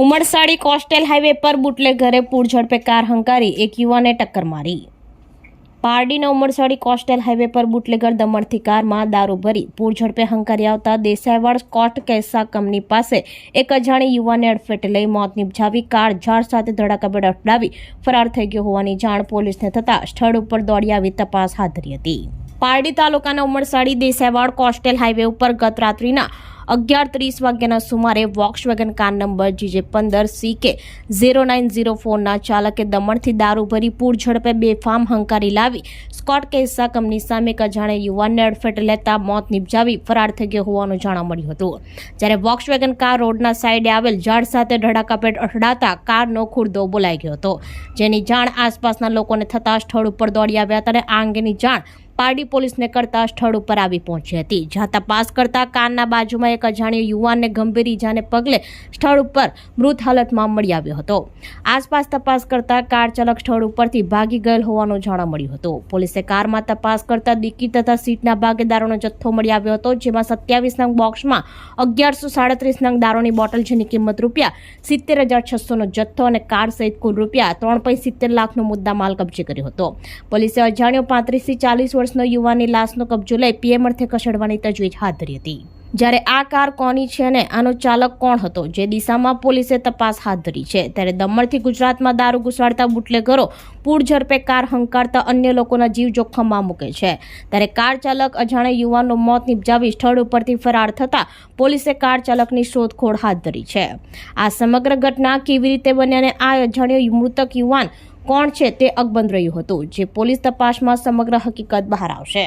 Umarsadi coastal highway પર બુટલેગરે પૂર ઝડપે કાર હંકારી. એક યુવાને ટક્કર મારી. પારડીના ઉમરસાડી કોસ્ટેલ હાઈવે પર બુટલેગર દમણથી કારમાં દારૂ ભરી પૂર ઝડપે હંકારી આવતા દેસાઈવાડ સ્કોટ કેસા કંપની પાસે એક અજાણી યુવાને અડફેટે લઈ મોત નિપજાવી કાર ઝાડ સાથે ધડાકાબેડ અફડાવી ફરાર થઈ ગયો હોવાની જાણ પોલીસને થતાં સ્થળ ઉપર દોડી આવી તપાસ હાથ ધરી હતી. પારડી તાલુકાના ઉમરસાડી દેસાઈવાડ કોસ્ટેલ હાઈવે ઉપર ગત રાત્રિના અગિયાર ત્રીસ વાગ્યાના સુમારે વોક્સવેગન કાર નંબર જીજે પંદર C K zero nine zero ફોરના ચાલકે દમણથી દારૂ ભરી પૂર ઝડપે બેફામ હંકારી લાવી. સ્કોટ કેસા કંપની સામે એક અજાણે યુવાનને અડફેટ લેતા મોત નિપજાવી ફરાર થઈ ગયો હોવાનું જાણવા મળ્યું હતું. જ્યારે વોક્સવેગન કાર રોડના સાઈડે આવેલ ઝાડ સાથે ધડાકાપેટ અથડાતા કારનો ખુરદો બોલાઈ ગયો હતો. જેની જાણ આસપાસના લોકોને થતાં સ્થળ ઉપર દોડી આવ્યા હતા અને આ અંગેની જાણ પારડી પોલીસને કરતા સ્થળ ઉપર આવી પહોંચી હતી. જ્યાં તપાસ કરતા કારના બાજુમાં એક અજાણ્યો યુવાનને ગંભીર ઈજાને પગલે સ્થળ ઉપર મૃત હાલતમાં મળી આવ્યો હતો. આસપાસ તપાસ કરતા કાર ચાલક સ્થળ ઉપરથી ભાગી ગયેલ હોવાનું જાણવા મળ્યું હતું. પોલીસે કારમાં તપાસ કરતા ડિક્કી તથા સીટના ભાગે દારૂનો જથ્થો મળી આવ્યો હતો, જેમાં સત્યાવીસ નંગ બોક્સમાં અગિયારસો સાડત્રીસ નંગ દારૂની બોટલ જેની કિંમત રૂપિયા સિત્તેર હજાર છસોનો જથ્થો અને કાર સહિત કુલ રૂપિયા ત્રણ પોઈન્ટ સિત્તેર લાખનો મુદ્દા માલ કબજે કર્યો હતો. પોલીસે અજાણ્યો પાંત્રીસથી ચાલીસ વર્ષનો યુવાનની લાશનો કબજો લઈ પીએમ અર્થે ખસેડવાની તજવીજ હાથ ધરી હતી. જ્યારે આ કાર કોની છે અને આનો ચાલક કોણ હતો, જે દિશામાં પોલીસે તપાસ હાથ ધરી છે. ત્યારે દમણથી ગુજરાતમાં દારૂ ઘુસાડતા બુટલેગરો, પૂર ઝડપે કાર હંકારતા અન્ય લોકોના જીવ જોખમમાં મૂકે છે. ત્યારે કાર ચાલક અજાણે યુવાનનું મોત નિપજાવી સ્થળ ઉપરથી ફરાર થતાં પોલીસે કાર ચાલકની શોધખોળ હાથ ધરી છે. આ સમગ્ર ઘટના કેવી રીતે બની અને આ અજાણ્યો મૃતક યુવાન કોણ છે તે અકબંધ રહ્યું હતું, જે પોલીસ તપાસમાં સમગ્ર હકીકત બહાર આવશે.